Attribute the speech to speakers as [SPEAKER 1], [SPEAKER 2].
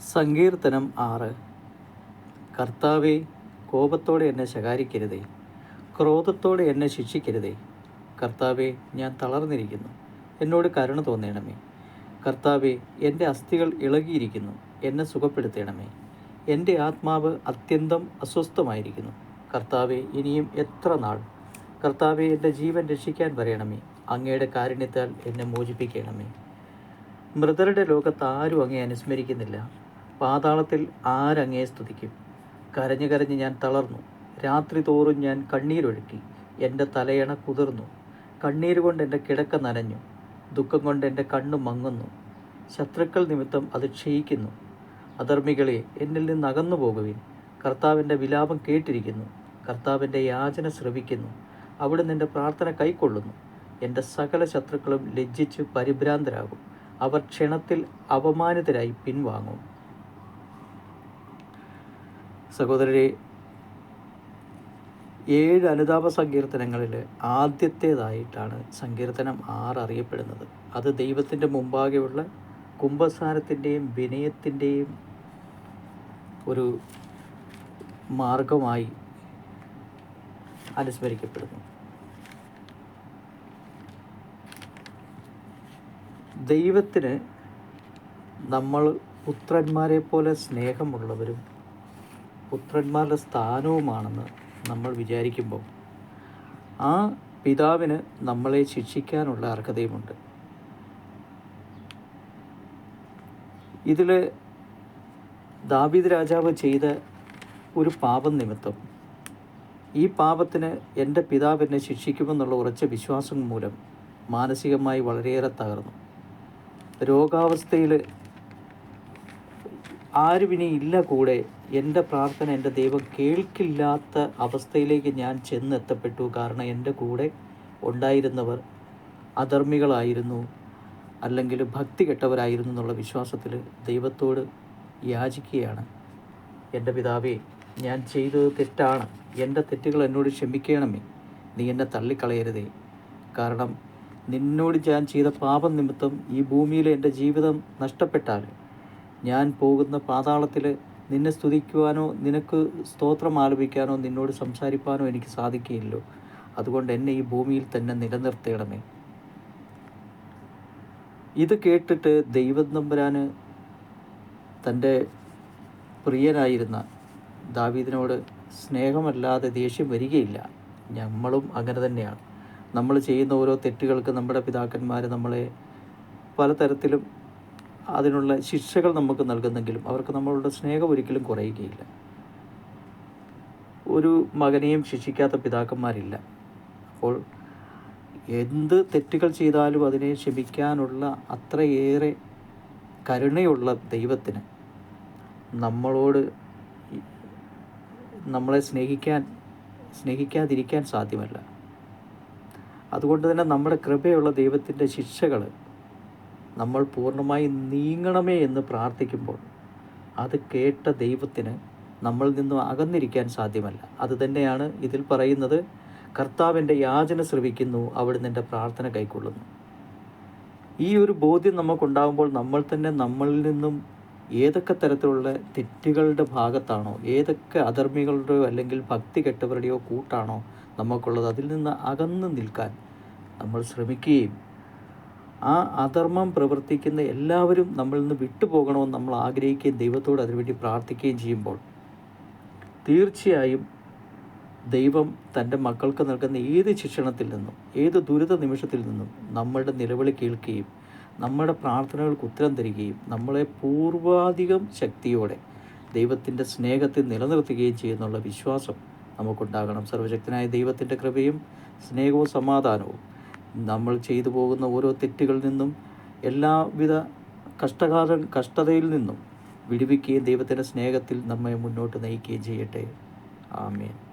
[SPEAKER 1] സങ്കീർത്തനം ആറ്. കർത്താവെ കോപത്തോടെ എന്നെ ശകാരിക്കരുതേ. ക്രോധത്തോടെ എന്നെ ശിക്ഷിക്കരുതേ. കർത്താവെ ഞാൻ തളർന്നിരിക്കുന്നു. എന്നോട് കരുണ തോന്നണമേ. കർത്താവെ എന്റെ അസ്ഥികൾ ഇളകിയിരിക്കുന്നു. എന്നെ സുഖപ്പെടുത്തണമേ. എന്റെ ആത്മാവ് അത്യന്തം അസ്വസ്ഥമായിരിക്കുന്നു. കർത്താവെ ഇനിയും എത്ര നാൾ? കർത്താവെ എന്റെ ജീവൻ രക്ഷിക്കാൻ വരയണമേ അങ്ങയുടെ കാരുണ്യത്താൽ എന്നെ മോചിപ്പിക്കണമേ. മൃതരുടെ ലോകത്ത് ആരും അങ്ങേ അനുസ്മരിക്കുന്നില്ല. പാതാളത്തിൽ ആരങ്ങേ സ്തുതിക്കും. കരഞ്ഞു കരഞ്ഞ് ഞാൻ തളർന്നു. രാത്രി തോറും ഞാൻ കണ്ണീരൊഴുക്കി. എന്റെ തലയണ കുതിർന്നു. കണ്ണീര് കൊണ്ട് എന്റെ കിടക്ക നനഞ്ഞു. ദുഃഖം കൊണ്ട് എന്റെ കണ്ണ് മങ്ങുന്നു. ശത്രുക്കൾ നിമിത്തം അത് ക്ഷയിക്കുന്നു. അധർമ്മികളെ എന്നിൽ നിന്ന് അകന്നു പോകുവിൻ. കർത്താവിന്റെ വിലാപം കേട്ടിരിക്കുന്നു. കർത്താവിന്റെ യാചന ശ്രവിക്കുന്നു. അവിടെ നിന്റെ പ്രാർത്ഥന കൈക്കൊള്ളുന്നു. എന്റെ സകല ശത്രുക്കളും ലജ്ജിച്ച് പരിഭ്രാന്തരാകും. അവർ ക്ഷണത്തിൽ അപമാനിതരായി പിൻവാങ്ങും. സഹോദരരെ ഏഴ് അനുതാപ സങ്കീർത്തനങ്ങളിൽ ആദ്യത്തേതായിട്ടാണ് സങ്കീർത്തനം ആറ് അറിയപ്പെടുന്നത്. അത് ദൈവത്തിന്റെ മുമ്പാകെയുള്ള കുംഭസാരത്തിന്റെയും വിനയത്തിന്റെയും ഒരു മാർഗമായി അനുസ്മരിക്കപ്പെടുന്നു. ദൈവത്തിന് നമ്മൾ പുത്രന്മാരെ പോലെ സ്നേഹമുള്ളവരും പുത്രന്മാരുടെ സ്ഥാനവുമാണെന്ന് നമ്മൾ വിചാരിക്കുമ്പോൾ ആ പിതാവിന് നമ്മളെ ശിക്ഷിക്കാനുള്ള അർഹതയുമുണ്ട്. ഇതിൽ ദാവീദ് രാജാവ് ചെയ്ത ഒരു പാപം നിമിത്തം ഈ പാപത്തിന് എന്റെ പിതാവ് എന്നെ ശിക്ഷിക്കുമെന്നുള്ള ഉറച്ച വിശ്വാസം മൂലം മാനസികമായി വളരെയേറെ തകർന്നു. രോഗാവസ്ഥയിൽ ആരും ഇനി ഇല്ല കൂടെ. എന്റെ പ്രാർത്ഥന എന്റെ ദൈവം കേൾക്കില്ലാത്ത അവസ്ഥയിലേക്ക് ഞാൻ ചെന്നെത്തപ്പെട്ടു. കാരണം എന്റെ കൂടെ ഉണ്ടായിരുന്നവർ അധർമ്മികളായിരുന്നു. അല്ലെങ്കിൽ ഭക്തി കെട്ടവരായിരുന്നു എന്നുള്ള വിശ്വാസത്തിൽ ദൈവത്തോട് യാചിക്കുകയാണ്. എന്റെ പിതാവേ ഞാൻ ചെയ്തത് തെറ്റാണ്. എന്റെ തെറ്റുകൾ എന്നോട് ക്ഷമിക്കണമേ. നീ എന്നെ തള്ളിക്കളയരുതേ. കാരണം നിന്നോട് ഞാൻ ചെയ്ത പാപം നിമിത്തം ഈ ഭൂമിയിൽ എന്റെ ജീവിതം നഷ്ടപ്പെട്ടാൽ ഞാൻ പോകുന്ന പാതാളത്തിൽ നിന്നെ സ്തുതിക്കുവാനോ നിനക്ക് സ്തോത്രം ആലപിക്കാനോ നിന്നോട് സംസാരിക്കാനോ എനിക്ക് സാധിക്കുകയില്ലോ അതുകൊണ്ട് എന്നെ ഈ ഭൂമിയിൽ തന്നെ നിലനിർത്തേണമേ. ഇത് കേട്ടിട്ട് ദൈവം നമ്പുരാന് തന്റെ പ്രിയനായിരുന്ന ദാവീദിനോട് സ്നേഹമല്ലാതെ ദേഷ്യം വരികയില്ല. നമ്മളും അങ്ങനെ തന്നെയാണ്. നമ്മൾ ചെയ്യുന്ന ഓരോ തെറ്റുകൾക്ക് നമ്മുടെ പിതാക്കന്മാർ നമ്മളെ പലതരത്തിലും അതിനുള്ള ശിക്ഷകൾ നമുക്ക് നൽകുന്നെങ്കിലും അവർക്ക് നമ്മളുടെ സ്നേഹം ഒരിക്കലും കുറയുകയില്ല. ഒരു മകനെയും ശിക്ഷിക്കാത്ത പിതാക്കന്മാരില്ല. അപ്പോൾ എന്ത് തെറ്റുകൾ ചെയ്താലും അതിനെ ക്ഷമിക്കാനുള്ള അത്രയേറെ കരുണയുള്ള ദൈവത്തിന് നമ്മളോട് നമ്മളെ സ്നേഹിക്കാൻ സ്നേഹിക്കാതിരിക്കാൻ സാധ്യമല്ല. അതുകൊണ്ട് തന്നെ നമ്മുടെ കൃപയുള്ള ദൈവത്തിന്റെ ശിക്ഷകൾ നമ്മൾ പൂർണമായി നീങ്ങണമേ എന്ന് പ്രാർത്ഥിക്കുമ്പോൾ അത് കേട്ട ദൈവത്തിന് നമ്മളിൽ നിന്നും അകന്നിരിക്കാൻ സാധ്യമല്ല. അത് തന്നെയാണ് ഇതിൽ പറയുന്നത് കർത്താവിന്റെ യാചന ശ്രവിക്കുന്നു അവിടുന്ന് എന്റെ പ്രാർത്ഥന കൈക്കൊള്ളുന്നു. ഈ ഒരു ബോധ്യം നമുക്കുണ്ടാകുമ്പോൾ നമ്മൾ തന്നെ നമ്മളിൽ നിന്നും ഏതൊക്കെ തരത്തിലുള്ള തെറ്റുകളുടെ ഭാഗത്താണോ ഏതൊക്കെ അധർമ്മികളുടെയോ അല്ലെങ്കിൽ ഭക്തി കെട്ടവരുടെയോ കൂട്ടാണോ നമുക്കുള്ളത് അതിൽ നിന്ന് അകന്നു നിൽക്കാൻ നമ്മൾ ശ്രമിക്കുകയും ആ അധർമ്മം പ്രവർത്തിക്കുന്ന എല്ലാവരും നമ്മളിൽ നിന്ന് വിട്ടുപോകണമെന്ന് നമ്മൾ ആഗ്രഹിക്കുകയും ദൈവത്തോട് അതിനുവേണ്ടി പ്രാർത്ഥിക്കുകയും ചെയ്യുമ്പോൾ തീർച്ചയായും ദൈവം തന്റെ മക്കൾക്ക് നൽകുന്ന ഏത് ശിക്ഷണത്തിൽ നിന്നും ഏത് ദുരിത നിമിഷത്തിൽ നിന്നും നമ്മളുടെ നിലവിളി കേൾക്കുകയും നമ്മുടെ പ്രാർത്ഥനകൾക്ക് ഉത്തരം തരികയും നമ്മളെ പൂർവാധികം ശക്തിയോടെ ദൈവത്തിന്റെ സ്നേഹത്തിൽ നിലനിർത്തുകയും ചെയ്യുന്നുള്ള വിശ്വാസം നമുക്കുണ്ടാകണം. സർവശക്തനായ ദൈവത്തിന്റെ കൃപയും സ്നേഹവും സമാധാനവും നമ്മൾ ചെയ്തു പോകുന്ന ഓരോ തെറ്റുകളിൽ നിന്നും എല്ലാവിധ കഷ്ടകാല കഷ്ടതയിൽ നിന്നും വിടുവിക്കുകയും ദൈവത്തിന്റെ സ്നേഹത്തിൽ നമ്മെ മുന്നോട്ട് നയിക്കുകയും ചെയ്യട്ടെ. ആമേൻ.